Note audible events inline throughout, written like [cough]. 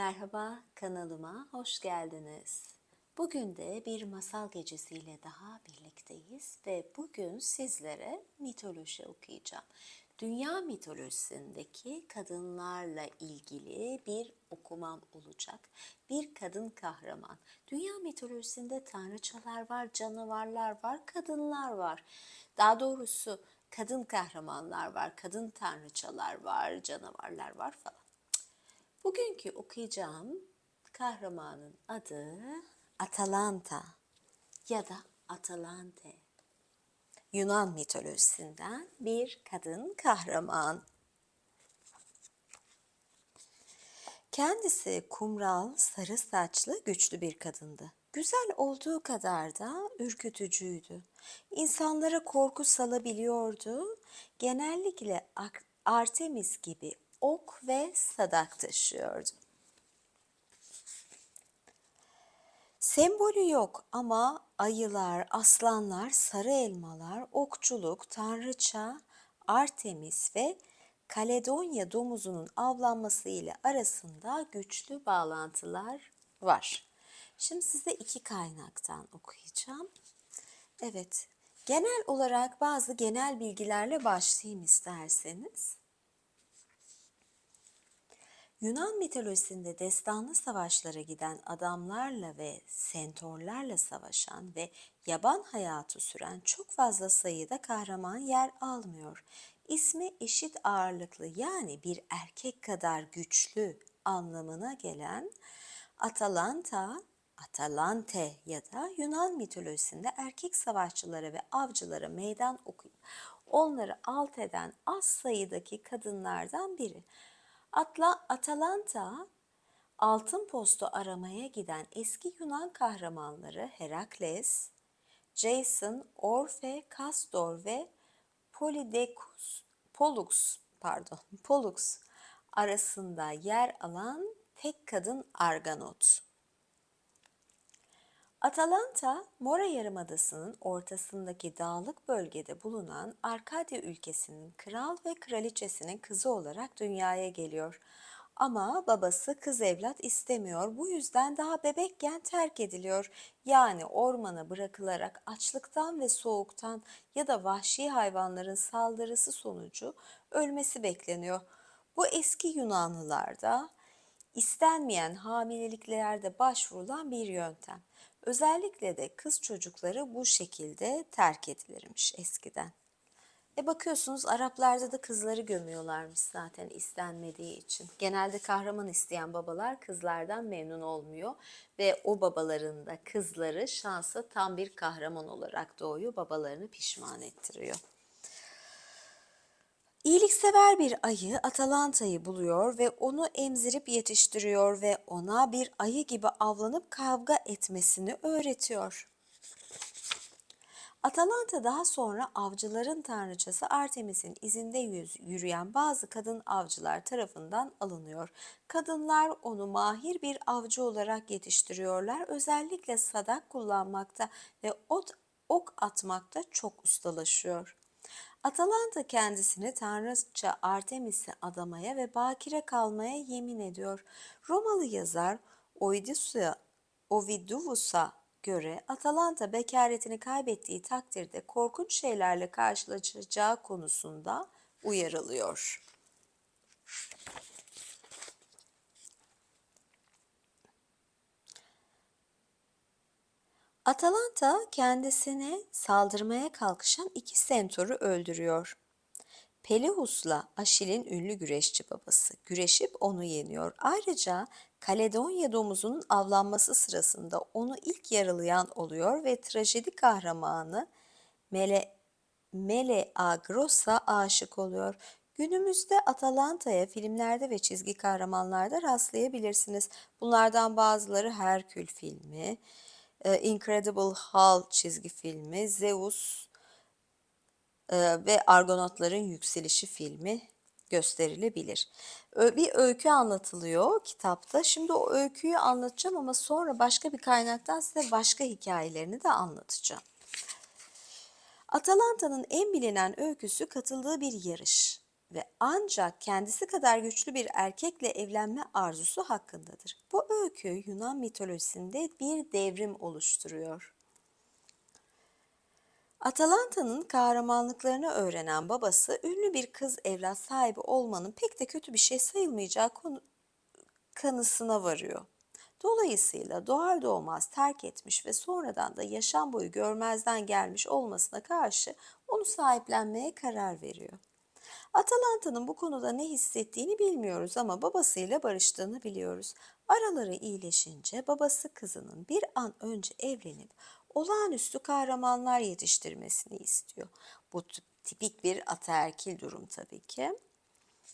Merhaba kanalıma hoş geldiniz. Bugün de bir masal gecesiyle daha birlikteyiz ve bugün sizlere mitoloji okuyacağım. Dünya mitolojisindeki kadınlarla ilgili bir okumam olacak. Bir kadın kahraman. Dünya mitolojisinde tanrıçalar var, canavarlar var, kadınlar var. Daha doğrusu kadın kahramanlar var, kadın tanrıçalar var, canavarlar var falan. Bugünkü okuyacağım kahramanın adı Atalanta ya da Atalante. Yunan mitolojisinden bir kadın kahraman. Kendisi kumral, sarı saçlı, güçlü bir kadındı. Güzel olduğu kadar da ürkütücüydü. İnsanlara korku salabiliyordu. Genellikle Ar- Artemis gibi ok ve sadak taşıyordu. Sembolü yok ama ayılar, aslanlar, sarı elmalar, okçuluk, tanrıça, Artemis ve Kaledonya domuzunun avlanması ile arasında güçlü bağlantılar var. Şimdi size iki kaynaktan okuyacağım. Evet, genel olarak bazı genel bilgilerle başlayayım isterseniz. Yunan mitolojisinde destanlı savaşlara giden adamlarla ve sentorlarla savaşan ve yaban hayatı süren çok fazla sayıda kahraman yer almıyor. İsmi eşit ağırlıklı yani bir erkek kadar güçlü anlamına gelen Atalanta, Atalante ya da Yunan mitolojisinde erkek savaşçılara ve avcılara meydan okuyup onları alt eden az sayıdaki kadınlardan biri. Atla, Atalanta altın postu aramaya giden eski Yunan kahramanları Herakles, Jason, Orfe, Castor ve Polydecus, Pollux, pardon, [laughs] Pollux arasında yer alan tek kadın Arganot. Atalanta, Mora Yarımadası'nın ortasındaki dağlık bölgede bulunan Arkadya ülkesinin kral ve kraliçesinin kızı olarak dünyaya geliyor. Ama babası kız evlat istemiyor. Bu yüzden daha bebekken terk ediliyor. Yani ormana bırakılarak açlıktan ve soğuktan ya da vahşi hayvanların saldırısı sonucu ölmesi bekleniyor. Bu eski Yunanlılarda istenmeyen hamileliklerde başvurulan bir yöntem. Özellikle de kız çocukları bu şekilde terk edilirmiş eskiden. E bakıyorsunuz Araplarda da kızları gömüyorlarmış zaten istenmediği için. Genelde kahraman isteyen babalar kızlardan memnun olmuyor ve o babaların da kızları şansa tam bir kahraman olarak doğuyor, babalarını pişman ettiriyor. İyiliksever bir ayı Atalanta'yı buluyor ve onu emzirip yetiştiriyor ve ona bir ayı gibi avlanıp kavga etmesini öğretiyor. Atalanta daha sonra avcıların tanrıçası Artemis'in izinde yüz, yürüyen bazı kadın avcılar tarafından alınıyor. Kadınlar onu mahir bir avcı olarak yetiştiriyorlar. Özellikle sadak kullanmakta ve ot, ok atmakta çok ustalaşıyor. Atalanta kendisini tanrıça Artemis'e adamaya ve bakire kalmaya yemin ediyor. Romalı yazar Oidus'a, Oviduvus'a göre Atalanta bekaretini kaybettiği takdirde korkunç şeylerle karşılaşacağı konusunda uyarılıyor. Atalanta kendisine saldırmaya kalkışan iki sentoru öldürüyor. Peleus'la Aşil'in ünlü güreşçi babası güreşip onu yeniyor. Ayrıca Kaledonya domuzunun avlanması sırasında onu ilk yaralayan oluyor ve trajedi kahramanı Mele, Meleagros'a aşık oluyor. Günümüzde Atalanta'ya filmlerde ve çizgi kahramanlarda rastlayabilirsiniz. Bunlardan bazıları Herkül filmi, e, Incredible Hulk çizgi filmi, Zeus e, ve Argonotların Yükselişi filmi gösterilebilir. Bir öykü anlatılıyor kitapta. Şimdi o öyküyü anlatacağım ama sonra başka bir kaynaktan size başka hikayelerini de anlatacağım. Atalanta'nın en bilinen öyküsü katıldığı bir yarış. Ve ancak kendisi kadar güçlü bir erkekle evlenme arzusu hakkındadır. Bu öykü Yunan mitolojisinde bir devrim oluşturuyor. Atalanta'nın kahramanlıklarını öğrenen babası ünlü bir kız evlat sahibi olmanın pek de kötü bir şey sayılmayacağı konu, kanısına varıyor. Dolayısıyla doğar doğmaz terk etmiş ve sonradan da yaşam boyu görmezden gelmiş olmasına karşı onu sahiplenmeye karar veriyor. Atalanta'nın bu konuda ne hissettiğini bilmiyoruz ama babasıyla barıştığını biliyoruz. Araları iyileşince babası kızının bir an önce evlenip olağanüstü kahramanlar yetiştirmesini istiyor. Bu tipik bir ataerkil durum tabii ki.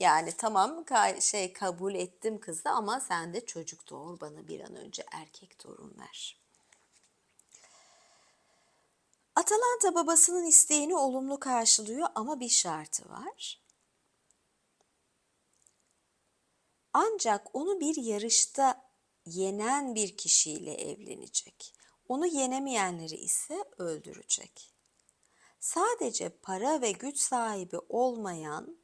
Yani tamam şey kabul ettim kızı ama sen de çocuk doğur bana bir an önce erkek torun ver. Atalanta babasının isteğini olumlu karşılıyor ama bir şartı var. Ancak onu bir yarışta yenen bir kişiyle evlenecek. Onu yenemeyenleri ise öldürecek. Sadece para ve güç sahibi olmayan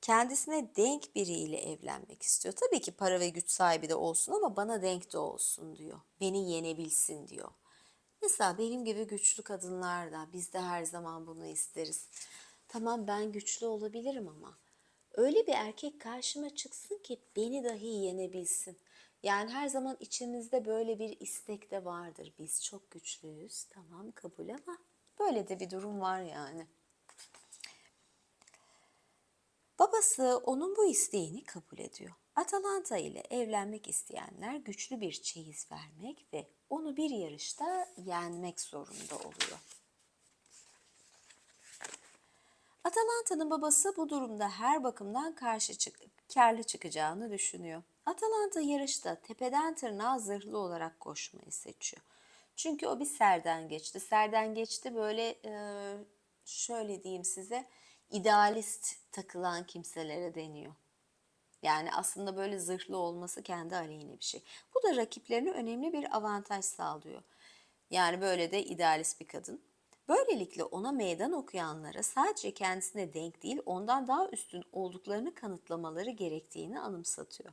kendisine denk biriyle evlenmek istiyor. Tabii ki para ve güç sahibi de olsun ama bana denk de olsun diyor. Beni yenebilsin diyor. Mesela benim gibi güçlü kadınlar da biz de her zaman bunu isteriz. Tamam ben güçlü olabilirim ama öyle bir erkek karşıma çıksın ki beni dahi yenebilsin. Yani her zaman içimizde böyle bir istek de vardır. Biz çok güçlüyüz, tamam kabul ama böyle de bir durum var yani. Babası onun bu isteğini kabul ediyor. Atalanta ile evlenmek isteyenler güçlü bir çeyiz vermek ve onu bir yarışta yenmek zorunda oluyor. Atalanta'nın babası bu durumda her bakımdan karşı çık karlı çıkacağını düşünüyor. Atalanta yarışta tepeden tırnağa zırhlı olarak koşmayı seçiyor. Çünkü o bir serden geçti. Serden geçti böyle şöyle diyeyim size idealist takılan kimselere deniyor. Yani aslında böyle zırhlı olması kendi aleyhine bir şey. Bu da rakiplerine önemli bir avantaj sağlıyor. Yani böyle de idealist bir kadın. Böylelikle ona meydan okuyanlara sadece kendisine denk değil ondan daha üstün olduklarını kanıtlamaları gerektiğini anımsatıyor.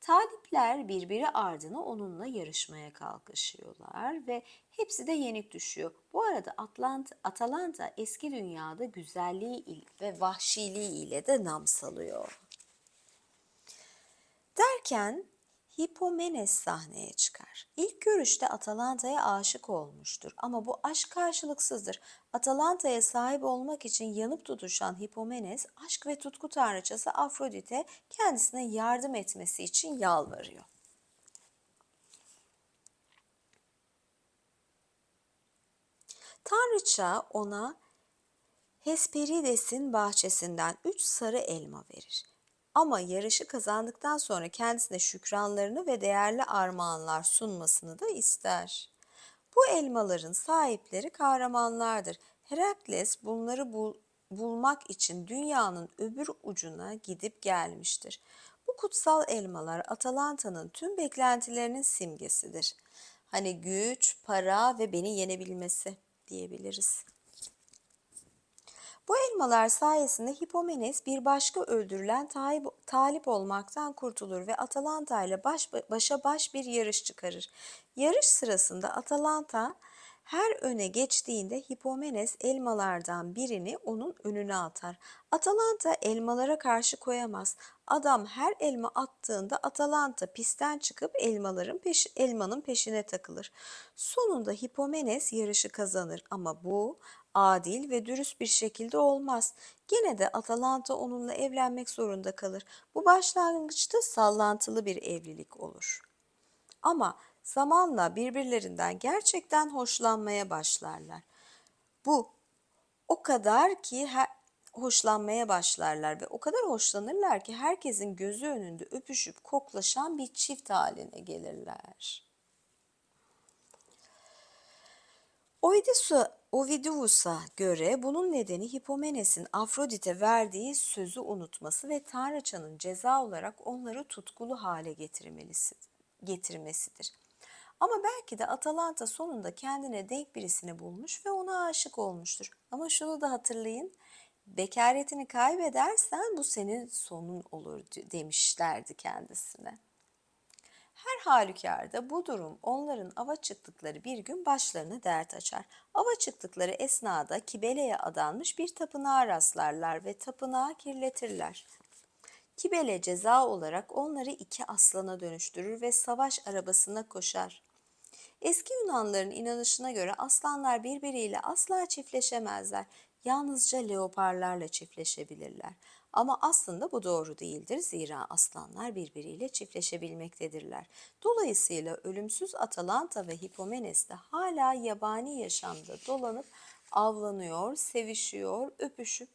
Talipler birbiri ardına onunla yarışmaya kalkışıyorlar ve hepsi de yenik düşüyor. Bu arada Atlant Atalanta eski dünyada güzelliği ve vahşiliği ile de nam salıyor. Derken Hipomenes sahneye çıkar. İlk görüşte Atalanta'ya aşık olmuştur ama bu aşk karşılıksızdır. Atalanta'ya sahip olmak için yanıp tutuşan Hipomenes, aşk ve tutku tanrıçası Afrodite kendisine yardım etmesi için yalvarıyor. Tanrıça ona Hesperides'in bahçesinden üç sarı elma verir. Ama yarışı kazandıktan sonra kendisine şükranlarını ve değerli armağanlar sunmasını da ister. Bu elmaların sahipleri kahramanlardır. Herakles bunları bul bulmak için dünyanın öbür ucuna gidip gelmiştir. Bu kutsal elmalar Atalanta'nın tüm beklentilerinin simgesidir. Hani güç, para ve beni yenebilmesi diyebiliriz. Bu elmalar sayesinde Hipomenes bir başka öldürülen talip olmaktan kurtulur ve Atalanta ile baş başa baş bir yarış çıkarır. Yarış sırasında Atalanta her öne geçtiğinde Hipomenes elmalardan birini onun önüne atar. Atalanta elmalara karşı koyamaz. Adam her elma attığında Atalanta pistten çıkıp elmaların peş, elmanın peşine takılır. Sonunda Hipomenes yarışı kazanır ama bu adil ve dürüst bir şekilde olmaz. Gene de Atalanta onunla evlenmek zorunda kalır. Bu başlangıçta sallantılı bir evlilik olur. Ama zamanla birbirlerinden gerçekten hoşlanmaya başlarlar. Bu o kadar ki her, hoşlanmaya başlarlar ve o kadar hoşlanırlar ki herkesin gözü önünde öpüşüp koklaşan bir çift haline gelirler. Oidis'u Ovidius'a göre bunun nedeni Hipomenes'in Afrodit'e verdiği sözü unutması ve Tanrıçanın ceza olarak onları tutkulu hale getirmesidir. Ama belki de Atalanta sonunda kendine denk birisini bulmuş ve ona aşık olmuştur. Ama şunu da hatırlayın, Bekaretini kaybedersen bu senin sonun olur demişlerdi kendisine. Her halükarda bu durum onların ava çıktıkları bir gün başlarına dert açar. Ava çıktıkları esnada Kibele'ye adanmış bir tapınağa rastlarlar ve tapınağı kirletirler. Kibele ceza olarak onları iki aslana dönüştürür ve savaş arabasına koşar. Eski Yunanların inanışına göre aslanlar birbiriyle asla çiftleşemezler. Yalnızca leoparlarla çiftleşebilirler. Ama aslında bu doğru değildir. Zira aslanlar birbiriyle çiftleşebilmektedirler. Dolayısıyla ölümsüz Atalanta ve Hipomenes de hala yabani yaşamda dolanıp avlanıyor, sevişiyor, öpüşüp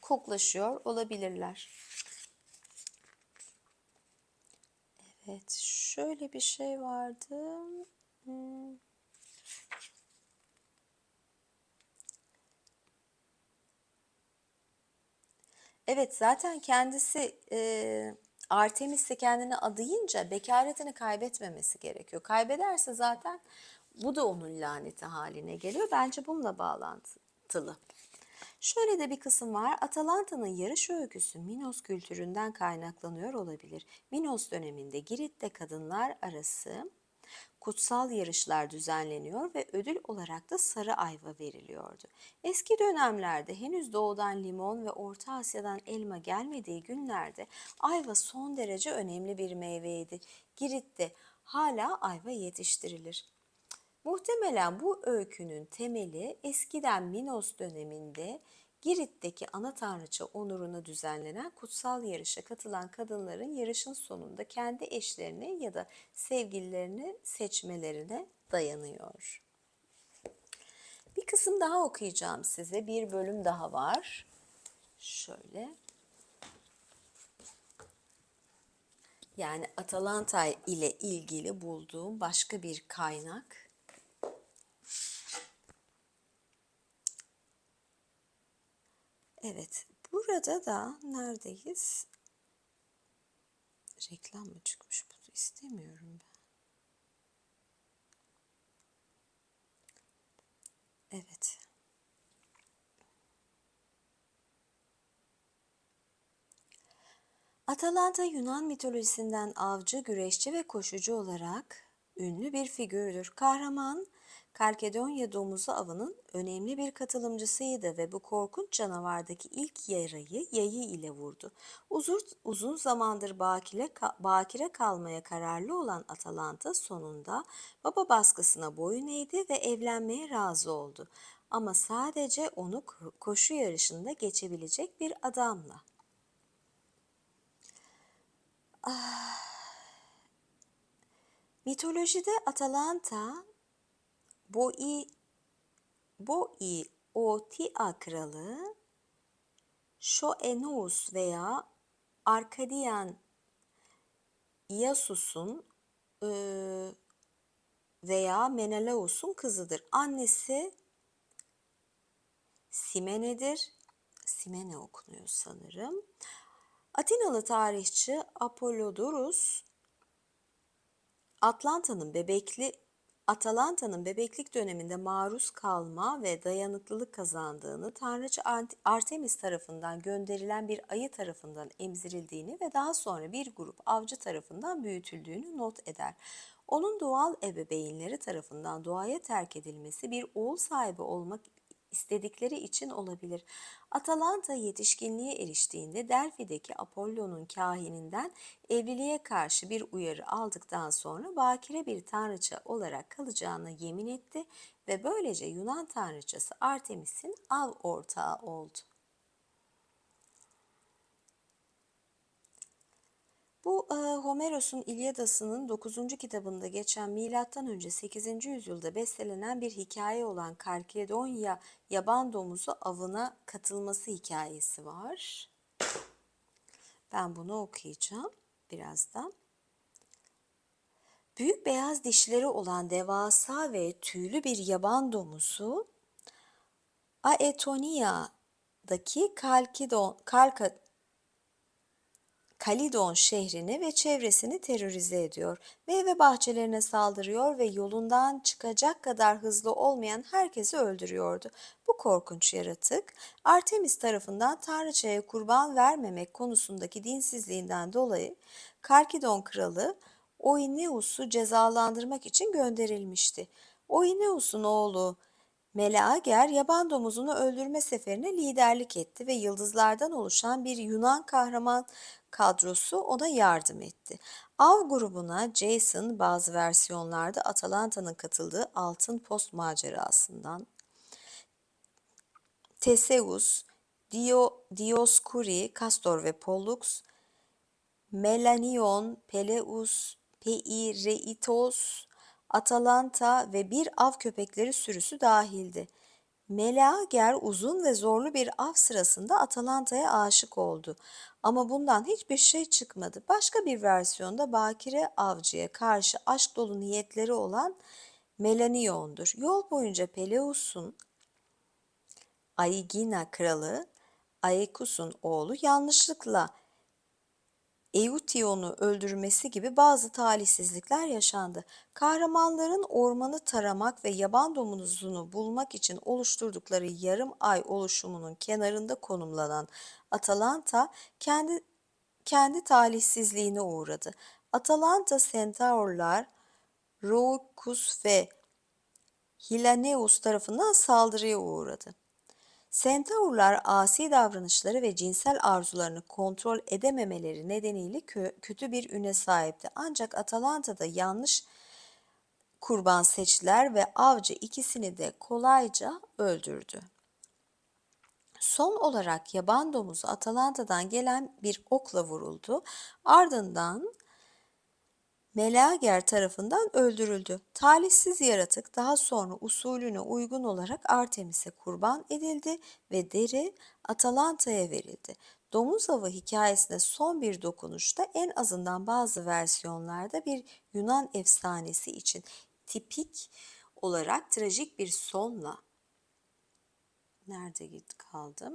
koklaşıyor olabilirler. Evet, şöyle bir şey vardı. Hmm. Evet, zaten kendisi e, Artemis'e kendini adayınca bekaretini kaybetmemesi gerekiyor. Kaybederse zaten bu da onun laneti haline geliyor. Bence bununla bağlantılı. Şöyle de bir kısım var. Atalanta'nın yarış öyküsü Minos kültüründen kaynaklanıyor olabilir. Minos döneminde Girit'te kadınlar arası kutsal yarışlar düzenleniyor ve ödül olarak da sarı ayva veriliyordu. Eski dönemlerde henüz doğudan limon ve Orta Asya'dan elma gelmediği günlerde ayva son derece önemli bir meyveydi. Girit'te hala ayva yetiştirilir. Muhtemelen bu öykünün temeli eskiden Minos döneminde Girit'teki ana tanrıça onuruna düzenlenen kutsal yarışa katılan kadınların yarışın sonunda kendi eşlerini ya da sevgililerini seçmelerine dayanıyor. Bir kısım daha okuyacağım size. Bir bölüm daha var. Şöyle. Yani Atalanta ile ilgili bulduğum başka bir kaynak. Evet, burada da neredeyiz? Reklam mı çıkmış? Bunu istemiyorum ben. Evet. Atalanta Yunan mitolojisinden avcı, güreşçi ve koşucu olarak ünlü bir figürdür. Kahraman Kalkedonya domuzu avının önemli bir katılımcısıydı ve bu korkunç canavardaki ilk yarayı yayı ile vurdu. Uzun, uzun zamandır bakire, bakire kalmaya kararlı olan Atalanta sonunda baba baskısına boyun eğdi ve evlenmeye razı oldu. Ama sadece onu koşu yarışında geçebilecek bir adamla. Ah. Mitolojide Atalanta Boi Boi Otia kralı Shoenus veya Arkadian Iasus'un e, veya Menelaus'un kızıdır. Annesi Simene'dir. Simene okunuyor sanırım. Atinalı tarihçi Apollodorus Atlanta'nın bebekli Atalanta'nın bebeklik döneminde maruz kalma ve dayanıklılık kazandığını, tanrıça Artemis tarafından gönderilen bir ayı tarafından emzirildiğini ve daha sonra bir grup avcı tarafından büyütüldüğünü not eder. Onun doğal ebeveynleri tarafından doğaya terk edilmesi bir oğul sahibi olmak istedikleri için olabilir. Atalanta yetişkinliğe eriştiğinde Delphi'deki Apollon'un kahininden evliliğe karşı bir uyarı aldıktan sonra bakire bir tanrıça olarak kalacağına yemin etti ve böylece Yunan tanrıçası Artemis'in av ortağı oldu. Bu e, Homeros'un İlyadası'nın 9. kitabında geçen önce 8. yüzyılda bestelenen bir hikaye olan Kalkedonya yaban domuzu avına katılması hikayesi var. Ben bunu okuyacağım birazdan. Büyük beyaz dişleri olan devasa ve tüylü bir yaban domuzu Aetonia'daki Kalkidon, Kalka, Kalidon şehrini ve çevresini terörize ediyor. Meyve bahçelerine saldırıyor ve yolundan çıkacak kadar hızlı olmayan herkesi öldürüyordu. Bu korkunç yaratık Artemis tarafından tanrıçaya kurban vermemek konusundaki dinsizliğinden dolayı Karkidon kralı Oineus'u cezalandırmak için gönderilmişti. Oineus'un oğlu Meleager yaban domuzunu öldürme seferine liderlik etti ve yıldızlardan oluşan bir Yunan kahraman kadrosu ona yardım etti. Av grubuna Jason bazı versiyonlarda Atalanta'nın katıldığı Altın Post macerasından, Theseus, Dio, Dioskuri, Castor ve Pollux, Melanion, Peleus, Peireitos, Atalanta ve bir av köpekleri sürüsü dahildi. Meleager uzun ve zorlu bir av sırasında Atalanta'ya aşık oldu. Ama bundan hiçbir şey çıkmadı. Başka bir versiyonda Bakire avcıya karşı aşk dolu niyetleri olan Melanion'dur. Yol boyunca Peleus'un Aigina kralı Aekus'un oğlu yanlışlıkla Eution'u öldürmesi gibi bazı talihsizlikler yaşandı. Kahramanların ormanı taramak ve yaban domuzunu bulmak için oluşturdukları yarım ay oluşumunun kenarında konumlanan Atalanta kendi kendi talihsizliğine uğradı. Atalanta Centaurlar, Roucus ve Hilaneus tarafından saldırıya uğradı. Centaurlar asi davranışları ve cinsel arzularını kontrol edememeleri nedeniyle kö- kötü bir üne sahipti. Ancak Atalanta'da yanlış kurban seçtiler ve avcı ikisini de kolayca öldürdü. Son olarak yaban domuzu Atalanta'dan gelen bir okla vuruldu. Ardından Meleager tarafından öldürüldü. Talihsiz yaratık daha sonra usulüne uygun olarak Artemis'e kurban edildi ve deri Atalanta'ya verildi. Domuz avı hikayesine son bir dokunuşta en azından bazı versiyonlarda bir Yunan efsanesi için tipik olarak trajik bir sonla nerede git kaldım?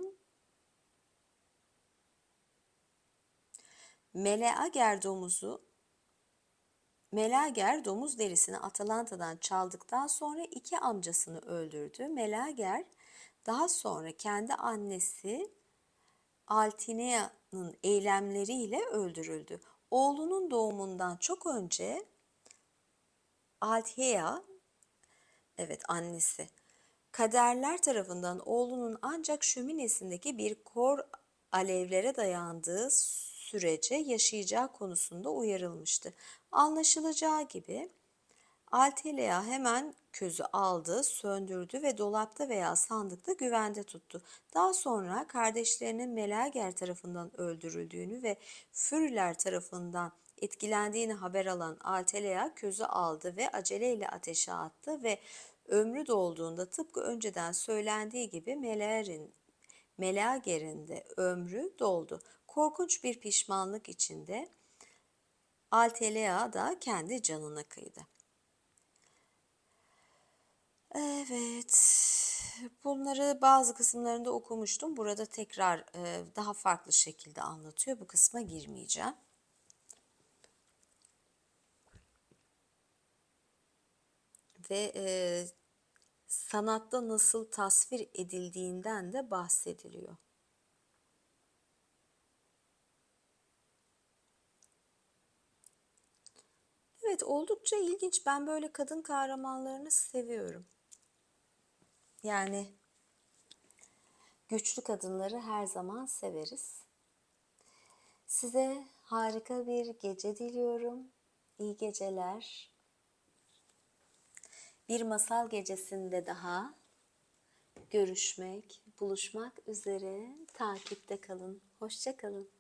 Meleager domuzu Melager domuz derisini Atalanta'dan çaldıktan sonra iki amcasını öldürdü. Melager daha sonra kendi annesi Altinea'nın eylemleriyle öldürüldü. Oğlunun doğumundan çok önce Althea, evet annesi, kaderler tarafından oğlunun ancak şöminesindeki bir kor alevlere dayandığı sürece yaşayacağı konusunda uyarılmıştı. Anlaşılacağı gibi Altelea hemen közü aldı, söndürdü ve dolapta veya sandıkta güvende tuttu. Daha sonra kardeşlerinin Melager tarafından öldürüldüğünü ve Füriler tarafından etkilendiğini haber alan Altelea közü aldı ve aceleyle ateşe attı ve ömrü dolduğunda tıpkı önceden söylendiği gibi Melager'in Melager'in de ömrü doldu. Korkunç bir pişmanlık içinde Altelea da kendi canına kıydı. Evet, bunları bazı kısımlarında okumuştum. Burada tekrar e, daha farklı şekilde anlatıyor. Bu kısma girmeyeceğim. Ve e, sanatta nasıl tasvir edildiğinden de bahsediliyor. Evet, oldukça ilginç. Ben böyle kadın kahramanlarını seviyorum. Yani güçlü kadınları her zaman severiz. Size harika bir gece diliyorum. İyi geceler. Bir masal gecesinde daha görüşmek, buluşmak üzere takipte kalın. Hoşça kalın.